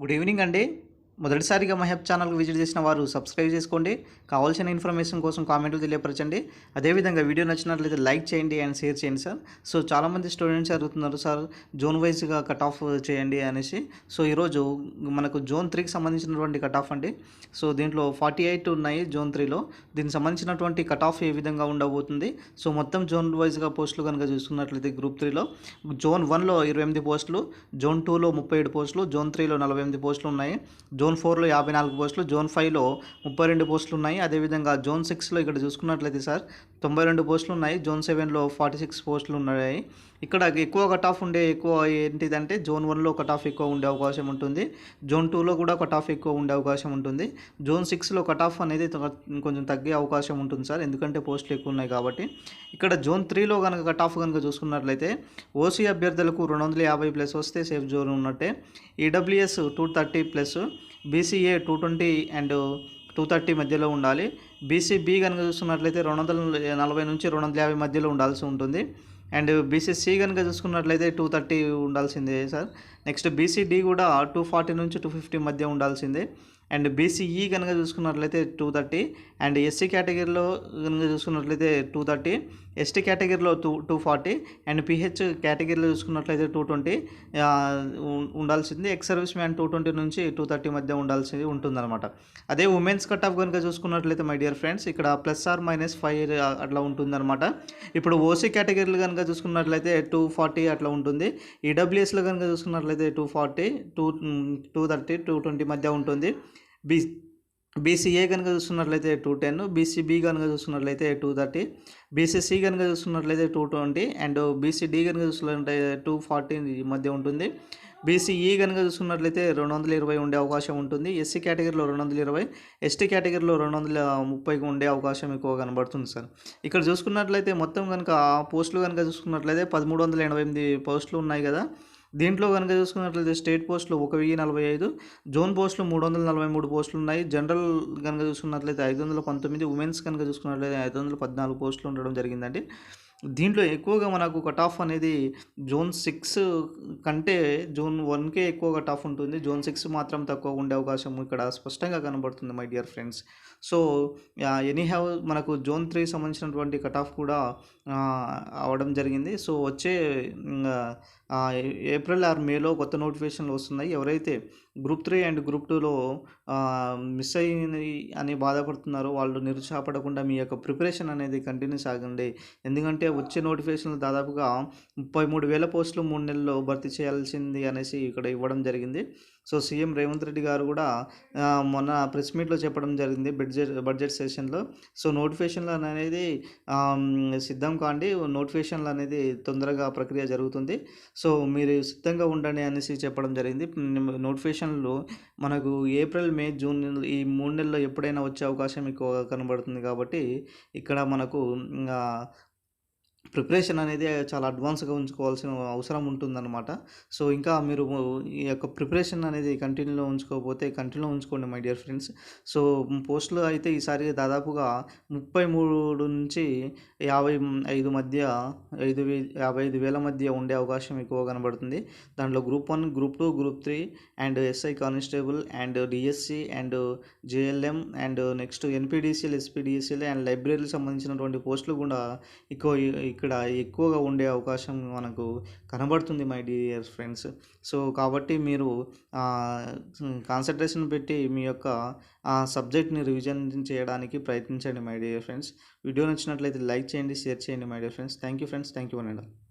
Good evening అండి మొదటిసారిగా మహబ్ ఛానల్కి విజిట్ చేసిన వారు సబ్స్క్రైబ్ చేసుకోండి. కావాల్సిన ఇన్ఫర్మేషన్ కోసం కామెంట్లు తెలియపరచండి. అదేవిధంగా వీడియో నచ్చినట్లయితే లైక్ చేయండి అండ్ షేర్ చేయండి సార్. సో చాలామంది స్టూడెంట్స్ అడుగుతున్నారు సార్ జోన్ వైజ్గా కట్ ఆఫ్ చేయండి అనేసి. సో ఈరోజు మనకు జోన్ త్రీకి సంబంధించినటువంటి కట్ ఆఫ్ అండి. సో దీంట్లో ఫార్టీ ఎయిట్ ఉన్నాయి జోన్ త్రీలో. దీనికి సంబంధించినటువంటి కట్ ఆఫ్ ఏ విధంగా ఉండబోతుంది? సో మొత్తం జోన్ వైజ్గా పోస్టులు కనుక చూసుకున్నట్లయితే గ్రూప్ త్రీలో. జోన్ వన్లో ఇరవై ఎనిమిది పోస్టులు జోన్ టూలో ముప్పై ఏడు పోస్టులు జోన్ త్రీలో నలభై ఎనిమిది పోస్టులు ఉన్నాయి. జోన్ ఫోర్లో యాభై నాలుగు పోస్టులు జోన్ ఫైవ్లో ముప్పై రెండు పోస్టులు ఉన్నాయి. అదేవిధంగా జోన్ సిక్స్లో ఇక్కడ చూసుకున్నట్లయితే సార్ తొంభై రెండు పోస్టులు ఉన్నాయి జోన్ సెవెన్లో ఫార్టీ సిక్స్ పోస్టులు ఉన్నాయి ఇక్కడ ఎక్కువ కట్ ఆఫ్ ఉండే ఎక్కువ ఏంటిదంటే జోన్ వన్లో కట్ ఆఫ్ ఎక్కువ ఉండే అవకాశం ఉంటుంది. జోన్ టూలో కూడా కట్ ఆఫ్ ఎక్కువ ఉండే అవకాశం ఉంటుంది. జోన్ సిక్స్లో కట్ ఆఫ్ అనేది కొంచెం తగ్గే అవకాశం ఉంటుంది సార్. ఎందుకంటే పోస్టులు ఎక్కువ ఉన్నాయి కాబట్టి. ఇక్కడ జోన్ త్రీలో కనుక కట్ ఆఫ్ కనుక చూసుకున్నట్లయితే ఓసీ అభ్యర్థులకు రెండు వందల యాభై ప్లస్ వస్తే సేఫ్ జోన్ ఉన్నట్టే. EWS two thirty plus BCA two twenty and two thirty మధ్యలో ఉండాలి. బీసీబీ కనుక చూసుకున్నట్లయితే రెండు వందల నలభై నుంచి రెండు వందల యాభై మధ్యలో ఉండాల్సి ఉంటుంది. అండ్ బీసీసీ కనుక చూసుకున్నట్లయితే టూ థర్టీ ఉండాల్సిందే సార్. నెక్స్ట్ బీసీడీ కూడా టూ ఫార్టీ నుంచి టూ ఫిఫ్టీ మధ్య ఉండాల్సిందే. అండ్ బీసీఈ కనుక చూసుకున్నట్లయితే టూ థర్టీ అండ్ ఎస్సీ కేటగిరీలో కనుక చూసుకున్నట్లయితే టూ థర్టీ ఎస్టీ కేటగిరీలో two two forty and PH కేటగిరీలో చూసుకున్నట్లయితే టూ ట్వంటీ ఉండాల్సింది. Ex service man two twenty నుంచి టూ థర్టీ మధ్య ఉండాల్సింది ఉంటుందన్నమాట. అదే ఉమెన్స్ కట్ ఆఫ్ కనుక చూసుకున్నట్లయితే మై డియర్ ఫ్రెండ్స్ ఇక్కడ ప్లస్ ఆర్ మైనస్ ఫైవ్ అట్లా ఉంటుందన్నమాట. ఇప్పుడు ఓసీ కేటగిరీలు కనుక చూసుకున్నట్లయితే టూ ఫార్టీ అట్లా ఉంటుంది. ఈడబ్ల్యూఎస్లో కనుక చూసుకున్నట్లయితే two forty two two thirty two twenty మధ్య ఉంటుంది. బీ బీసీఏ కనుక చూసుకున్నట్లయితే టూ టెన్ బీసీబీ కనుక చూసుకున్నట్లయితే టూ థర్టీ బీసీసీ కనుక చూసుకున్నట్లయితే టూ ట్వంటీ అండ్ బీసీడీ కనుక చూసుకున్నట్లయితే టూ ఫార్టీ మధ్య ఉంటుంది. బీసీఈ కనుక చూసుకున్నట్లయితే రెండు వందల ఇరవై ఉండే అవకాశం ఉంటుంది. ఎస్సీ కేటగిరీలో రెండు వందల ఇరవై ఎస్టీ కేటగిరీలో రెండు వందల ముప్పైకి ఉండే అవకాశం ఎక్కువ కనబడుతుంది సార్. ఇక్కడ చూసుకున్నట్లయితే మొత్తం కనుక పోస్టులు కనుక చూసుకున్నట్లయితే పదమూడు వందల ఎనభై ఎనిమిది పోస్టులు ఉన్నాయి కదా. దీంట్లో కనుక చూసుకున్నట్లయితే స్టేట్ పోస్టులు ఒక వెయ్యి నలభై ఐదు జోన్ పోస్టులు మూడు వందల నలభై మూడు పోస్టులు ఉన్నాయి జనరల్ కనుక చూసుకున్నట్లయితే ఐదు వందల పంతొమ్మిది ఉమెన్స్ కనుక చూసుకున్నట్లయితే ఐదు వందల పద్నాలుగు పోస్టులు ఉండడం జరిగిందండి. దీంట్లో ఎక్కువగా మనకు కట్ ఆఫ్ అనేది జోన్ సిక్స్ కంటే జోన్ వన్కే ఎక్కువ కట్ ఆఫ్ ఉంటుంది. జోన్ సిక్స్ మాత్రం తక్కువ ఉండే అవకాశం ఇక్కడ స్పష్టంగా కనబడుతుంది my dear friends so anyhow మనకు జోన్ త్రీ సంబంధించినటువంటి కట్ ఆఫ్ కూడా అవడం జరిగింది. సో వచ్చే ఇంకా, ఏప్రిల్ ఆర్ మేలో కొత్త నోటిఫికేషన్లు వస్తున్నాయి. ఎవరైతే గ్రూప్ త్రీ అండ్ గ్రూప్ టూలో మిస్ అయ్యింది అని బాధపడుతున్నారు. వాళ్ళు నిరుత్సాహపడకుండా మీ యొక్క ప్రిపరేషన్ అనేది కంటిన్యూ సాగండి ఎందుకంటే వచ్చే నోటిఫికేషన్లు దాదాపుగా ముప్పై మూడు వేల పోస్టులు మూడు నెలల్లో భర్తీ చేయాల్సింది అనేసి ఇక్కడ ఇవ్వడం జరిగింది. సో సీఎం రేవంత్ రెడ్డి గారు కూడా మొన్న ప్రెస్ మీట్లో చెప్పడం జరిగింది బడ్జెట్ బడ్జెట్ సెషన్లో. సో నోటిఫికేషన్లు అనేది సిద్ధం కాండి. నోటిఫికేషన్లు అనేది తొందరగా ప్రక్రియ జరుగుతుంది. సో మీరు సిద్ధంగా ఉండండి అనేసి చెప్పడం జరిగింది. నోటిఫికేషన్లు మనకు ఏప్రిల్ మే జూన్ ఈ మూడు నెలల్లో ఎప్పుడైనా వచ్చే అవకాశం ఎక్కువ కనబడుతుంది కాబట్టి ఇక్కడ మనకు ప్రిపరేషన్ అనేది చాలా అడ్వాన్స్గా ఉంచుకోవాల్సిన అవసరం ఉంటుందన్నమాట. సో ఇంకా మీరు ఈ యొక్క ప్రిపరేషన్ అనేది కంటిన్యూలో ఉంచుకోకపోతే కంటిన్యూలో ఉంచుకోండి మై డియర్ ఫ్రెండ్స్. సో పోస్టులు అయితే ఈసారి దాదాపుగా ముప్పై మూడు నుంచి యాభై ఐదు మధ్య ఐదు యాభై ఐదు వేల మధ్య ఉండే అవకాశం ఎక్కువ కనబడుతుంది. దాంట్లో group one group two group three and SI constable and DSC and JLM and next NPDCL SPDSCL and లైబ్రరీకి సంబంధించినటువంటి పోస్టులు కూడా ఎక్కువ ఇక్కడ ఎక్కువగా ఉండే అవకాశం మనకు కనబడుతుంది మై డియర్ ఫ్రెండ్స్ సో కాబట్టి మీరు కాన్సన్ట్రేషన్ పెట్టి మీ యొక్క ఆ సబ్జెక్ట్ని రివిజన్ చేయడానికి ప్రయత్నించండి మై డియర్ ఫ్రెండ్స్ వీడియో నచ్చినట్లయితే లైక్ చేయండి షేర్ చేయండి my dear friends thank you friends thank you అండి